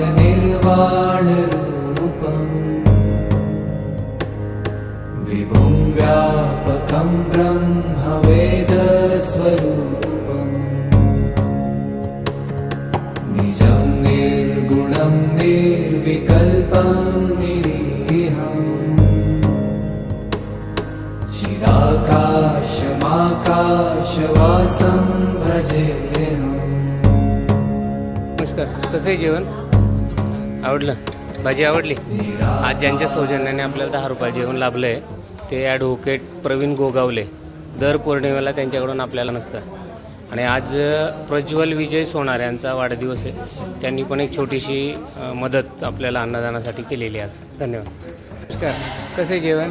निर्वाणरूपम् विभुं व्यापकं ब्रह्मवेदस्वरूपम्। निजं निर्गुणं निर्विकल्पं निरीहम्। चिदाकाशमाकाशवासं भजेऽहम् नमस्कार. कसं आहे जेवण? आवडलं? भाजी आवडली? आज ज्यांच्या सौजन्याने आपल्याला दहा रुपये जेवण लाभलं आहे ते ॲडव्होकेट प्रवीण गोगावले. दर पौर्णिमेला त्यांच्याकडून आपल्याला नसतं. आणि आज प्रज्वल विजय सोनार यांचा वाढदिवस आहे. त्यांनी पण एक छोटीशी मदत आपल्याला अन्नदानासाठी केलेली आहे धन्यवाद. नमस्कार. कसं आहे जेवण?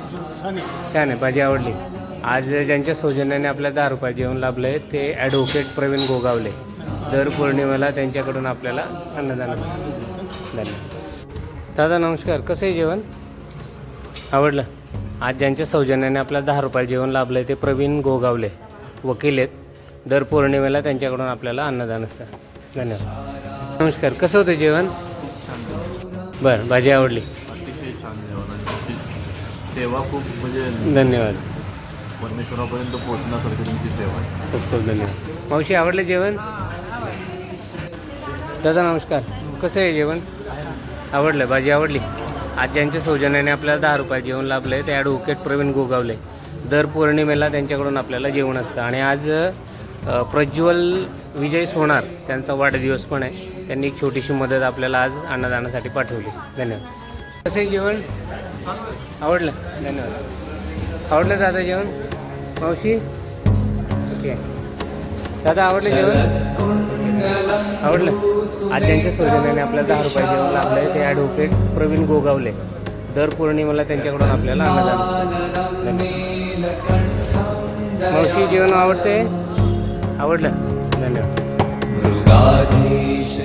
छान आहे. भाजी आवडली. आज ज्यांच्या सौजन्याने आपल्याला दहा रुपये जेवण लाभलं आहे ते ॲडव्होकेट प्रवीण गोगावले. दर पौर्णिमेला त्यांच्याकडून आपल्याला अन्नदान असतं. धन्यवाद. दादा नमस्कार. कसं आहे जेवण? आवडलं? आज ज्यांच्या सौजन्याने आपल्याला दहा रुपये जेवण लाभलं आहे ते प्रवीण गोगावले. वकील आहेत. दर पौर्णिमेला त्यांच्याकडून आपल्याला अन्नदान असतं. धन्यवाद. नमस्कार. कसं होतं जेवण? बरं भाजी आवडली? सेवा खूप म्हणजे धन्यवाद. परमेश्वरापर्यंत पोहोचण्यासारखी तुमची सेवा खूप खूप धन्यवाद. मावशी आवडलं जेवण? दादा नमस्कार. कसं आहे जेवण? आवडलं भाजी आवडली? आज ज्यांच्या सौजन्याने आपल्याला दहा रुपये जेवण लाभलं आहे ते ॲडव्होकेट प्रवीण गोगावले. दर पौर्णिमेला त्यांच्याकडून आपल्याला जेवण असतं. आणि आज प्रज्वल विजय सोनार त्यांचा वाढदिवस पण आहे. त्यांनी एक छोटीशी मदत आपल्याला आज अन्नदानासाठी पाठवली. धन्यवाद. कसं आहे जेवण? आवडलं? धन्यवाद. आवडलं दादा जेवण? मावशी? ओके. दादा आवडलं जेवण? आवडलं? आज त्यांच्या सौजन्याने आपल्याला दहा रुपये जेवण लाभलं आहे ते ॲडव्होकेट प्रवीण गोगावले. दर पौर्णिमेला त्यांच्याकडून आपल्याला अन्नदान मावशी जेवण आवडते आवडलं. धन्यवाद. मृगाधीश